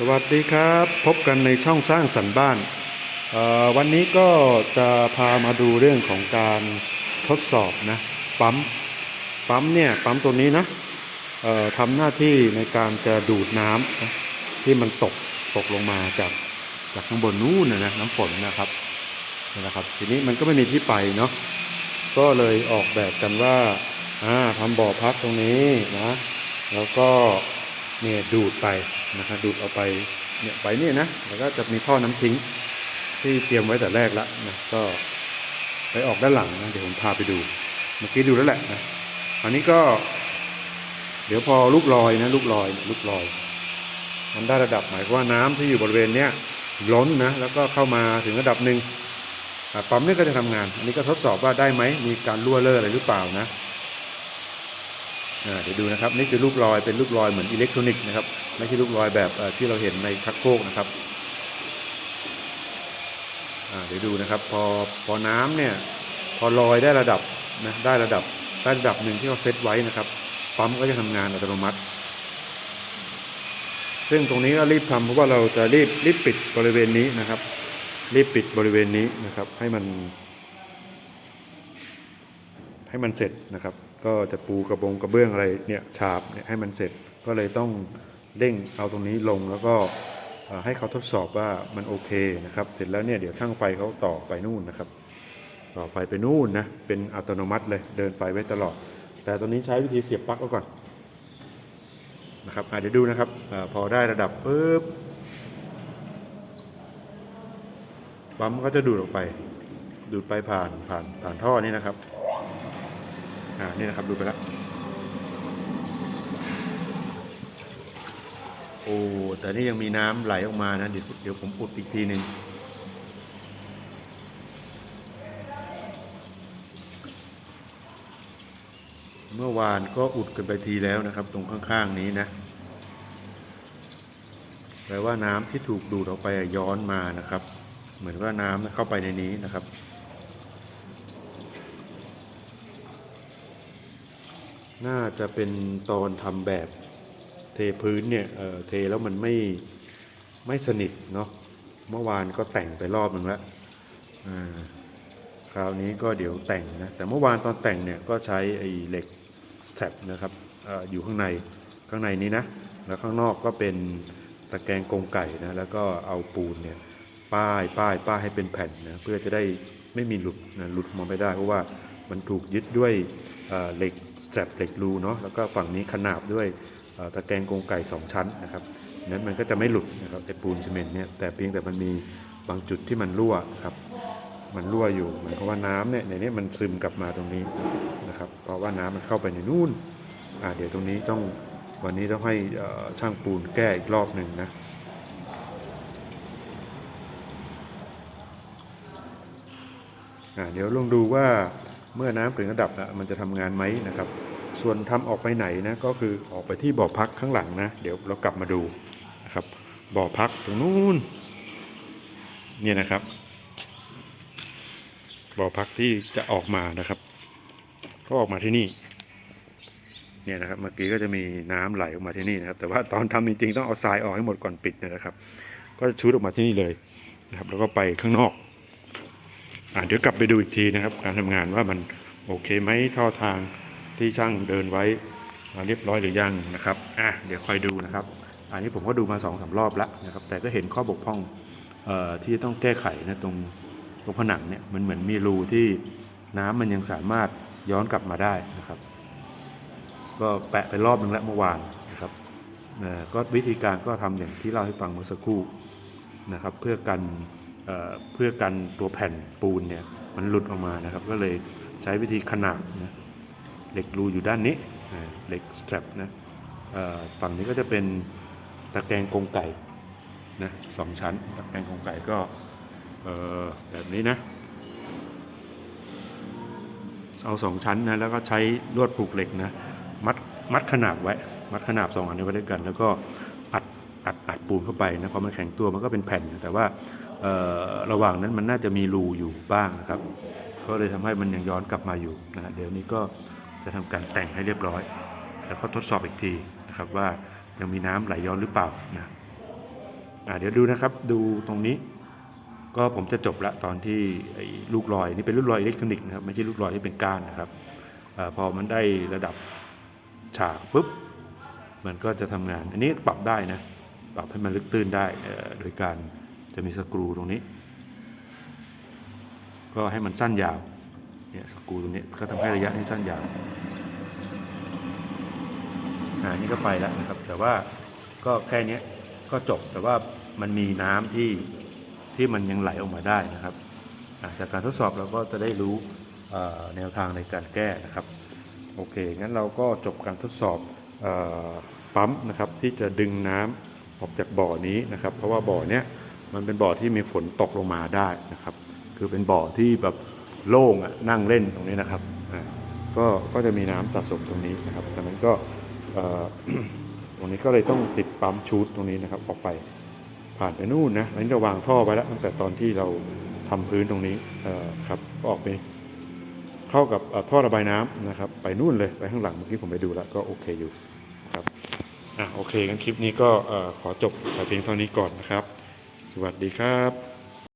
สวัสดีครับ พบกันในช่องสร้างสรรค์บ้าน วันนี้ก็จะพามาดูเรื่องของการทดสอบนะปั๊มปั๊มเนี่ยปั๊มตัวนี้นะทำหน้าที่ในการจะดูดน้ำนะที่มันตกตกลงมาจากจากข้างบนนู้นนะน้ำฝนนะครับนี่นะครับ ทีนี้มันก็ไม่มีที่ไปเนาะก็เลยออกแบบกันว่าอ่าทำบ่อพักตรงนี้นะแล้วก็เนี่ยดูดไป นะครับดูดเอาไปเนี่ยไปเนี่ยนะแล้วก็จะมีท่อน้ำทิ้งที่เตรียมไว้แต่แรกแล้วนะก็ไปออกด้านหลังนะเดี๋ยวผมพาไปดู เมื่อกี้ดูแล้วแหละนะอันนี้ก็ เดี๋ยวพอลูกลอยนะลูกลอยลูกลอย มันได้ระดับหมายความว่าน้ำที่อยู่บริเวณเนี้ยล้นนะแล้วก็เข้ามาถึงระดับหนึ่งปั๊มนี่ก็จะทำงาน อันนี้ก็ทดสอบว่าได้ไหมมีการรั่วเลอะอะไรหรือเปล่านะ เดี๋ยวดูนะครับนี่คือลูกลอยเป็นลูกลอยเหมือนอิเล็กทรอนิกส์นะครับไม่ใช่ลูกลอยแบบที่เราเห็นในชักโครกนะครับเดี๋ยวดูนะครับพอพอน้ำเนี่ยพอลอยได้ระดับนะได้ระดับได้ระดับหนึ่งที่เราเซตไว้นะครับปั๊มก็จะทำงานอัตโนมัติ ซึ่งตรงนี้ก็รีบทำเพราะว่าเราจะรีบรีบปิดบริเวณนี้นะครับ รีบปิดบริเวณนี้นะครับให้มัน ให้มันเสร็จนะครับ ก็จะปูกระบงกระเบื้องอะไรเนี่ยฉาบเนี่ยให้มันเสร็จก็เลยต้องเร่งเอาตรงนี้ลงแล้วก็ให้เขาทดสอบว่ามันโอเคนะครับ เสร็จแล้วเนี่ยเดี๋ยวช่างไฟเขาต่อไปนู่นนะครับ ต่อไฟไปนู่นนะเป็นอัตโนมัติเลยเดินไฟไว้ตลอด แต่ตอนนี้ใช้วิธีเสียบปลั๊กไว้ก่อนนะครับอะเดี๋ยวดูนะครับอพอได้ระดับปุ๊บปั๊มก็จะดูดออกไป ดูดไปผ่านผ่านผ่านท่อนี่นะครับ อ่านี่นะครับดูไปแล้วโอ้แต่นี่ยังมีน้ำไหลออกมานะ เดี๋ยวเดี๋ยวผมอุดอีกทีหนึ่งเมื่อวานก็อุดกันไปทีแล้วนะครับ ตรงข้างๆนี้นะแปลว่าน้ำที่ถูกดูดออกไปย้อนมานะครับ เหมือนว่าน้ำเข้าไปในนี้นะครับ น่าจะเป็นตอนทำแบบเทพื้นเนี่ยเเทแล้วมันไม่ไม่สนิทเนาะเมื่อวานก็แต่งไปรอบหนึ่งแล้วคราวนี้ก็เดี๋ยวแต่งนะแต่เมื่อวานตอนแต่งเนี่ยก็ใช้ไอ้เหล็กสแตปนะครับอออยู่ข้างในข้างในนี้นะแล้วข้างนอกก็เป็นตะแกรงกรงไก่นะแล้วก็เอาปูนเนี่ยป้ายป้ายป้ายให้เป็นแผ่นนะเพื่อจะได้ไม่มีหลุดนะหลุดมองไม่ได้เพราะว่ามันถูกยึดด้วย เหล็กสแตรปเหล็กรูเนาะแล้วก็ฝั่งนี้ขนาบด้วยตะแกรงกรงไก่สองชั้นนะครับนั้นมันก็จะไม่หลุดนะครับไอปูนซีเมนต์เนี่ยแต่เพียงแต่มันมีบางจุดที่มันรั่วครับมันรั่วอยู่หมายความว่าน้ำเนี่ยในนี้มันซึมกลับมาตรงนี้นะครับเพราะว่าน้ำมันเข้าไปในนู่นอ่าเดี๋ยวตรงนี้ต้องวันนี้ต้องให้ช่างปูนแก้อีกรอบหนึ่งนะอ่าเดี๋ยวลองดูว่า เมื่อน้ำถึงระดับนะมันจะทำงานไหมนะครับ ส่วนทำออกไปไหนนะก็คือออกไปที่บ่อพักข้างหลังนะ เดี๋ยวเรากลับมาดูนะครับ บ่อพักตรงนู้นเนี่ยนะครับ บ่อพักที่จะออกมานะครับ ก็ออกมาที่นี่เนี่ยนะครับเมื่อกี้ก็จะมีน้ำไหลออกมาที่นี่นะครับ แต่ว่าตอนทำจริงๆต้องเอาทรายออกให้หมดก่อนปิดนะครับ ก็ชุดออกมาที่นี่เลยนะครับ แล้วก็ไปข้างนอก เดี๋ยวกลับไปดูอีกทีนะครับ การทำงานว่ามันโอเคไหมท่อทางที่ช่างเดินไว้เรียบร้อยหรือยังนะครับอะเดี๋ยวคอยดูนะครับ อันนี้ผมก็ดูมาสองสามรอบแล้วนะครับ แต่ก็เห็นข้อบกพร่องออที่ต้องแก้ไขนะตรงตรงผนังเนี่ยมันเหมือนมีรูที่น้ำมันยังสามารถย้อนกลับมาได้นะครับ ก็แปะไปรอบนึงแล้วเมื่อวานนะครับก็วิธีการก็ทำอย่างที่เล่าให้ฟังเมื่อสักครู่นะครับ เพื่อกัน เพื่อกันตัวแผ่นปูนเนี่ยมันหลุดออกมานะครับ ก็เลยใช้วิธีขนาบนะเหล็กรูอยู่ด้านนี้เหล็กสแตรปนะฝั่งนี้ก็จะเป็นตะแกรงกรงไก่นะสองชั้นตะแกรงกรงไก่ก็แบบนี้นะเอาสองชั้นนะแล้วก็ใช้ลวดผูกเหล็กนะมัดมัดขนาบไว้ มัดขนาบสองอันนี้ไว้ด้วยกัน แล้วก็อัด อัดอัดปูนเข้าไปนะพอมันแข็งตัวมันก็เป็นแผ่น แต่ว่าระหว่างนั้นมันน่าจะมีรูอยู่บ้างนะครับ ก็เลยทำให้มันยังย้อนกลับมาอยู่นะเดี๋ยวนี้ก็จะทำการแต่งให้เรียบร้อย แล้วก็ทดสอบอีกทีนะครับว่ายังมีน้ำไหลย้อนหรือเปล่านะเดี๋ยวดูนะครับดูตรงนี้ ก็ผมจะจบละตอนที่ลูกลอยนี่เป็นลูกลอยอิเล็กทรอนิกส์นะครับไม่ใช่ลูกลอยที่เป็นก้านนะครับอพอมันได้ระดับฉากปุ๊บมันก็จะทำงาน อันนี้ปรับได้นะ ปรับให้มันลึกตื้นได้โดยการจะมีสกรูตรงนี้ ก็ให้มันสั้นยาวเนี่ยสกรูตรงนี้ก็ทำให้ระยะนี้สั้นยาวอ่านี่ก็ไปแล้วนะครับ แต่ว่าก็แค่นี้ก็จบแต่ว่ามันมีน้ำที่ที่มันยังไหลออกมาได้นะครับจากการทดสอบเราก็จะได้รู้แนวทางในการแก้นะครับโอเคงั้นเราก็จบการทดสอบออปั๊มนะครับที่จะดึงน้ำ ออกจากบ่อนี้นะครับ เพราะว่าบ่อเนี้ยมันเป็นบ่อที่มีฝนตกลงมาได้นะครับ คือเป็นบ่อที่แบบโล่งอะนั่งเล่นตรงนี้นะครับก็ก็จะมีน้ำสะสมตรงนี้นะครับดังนั้นก็ตรงนี้ก็เลยต้องติดปั๊มชูดตรงนี้นะครับ ออกไปผ่านไปนู่นนะอันนี้เราวางท่อไว้แล้วตั้งแต่ตอนที่เราทำพื้นตรงนี้ครับก็ออกไปเข้ากับท่อระบายน้ำนะครับ ไปนู่นเลยไปข้างหลังเมื่อกี้ผมไปดูแล้วก็โอเคอยู่ครับ อะโอเคงั้นคลิปนี้ก็อขอจบแต่เพียงเท่านี้ก่อนนะครับ สวัสดีครับ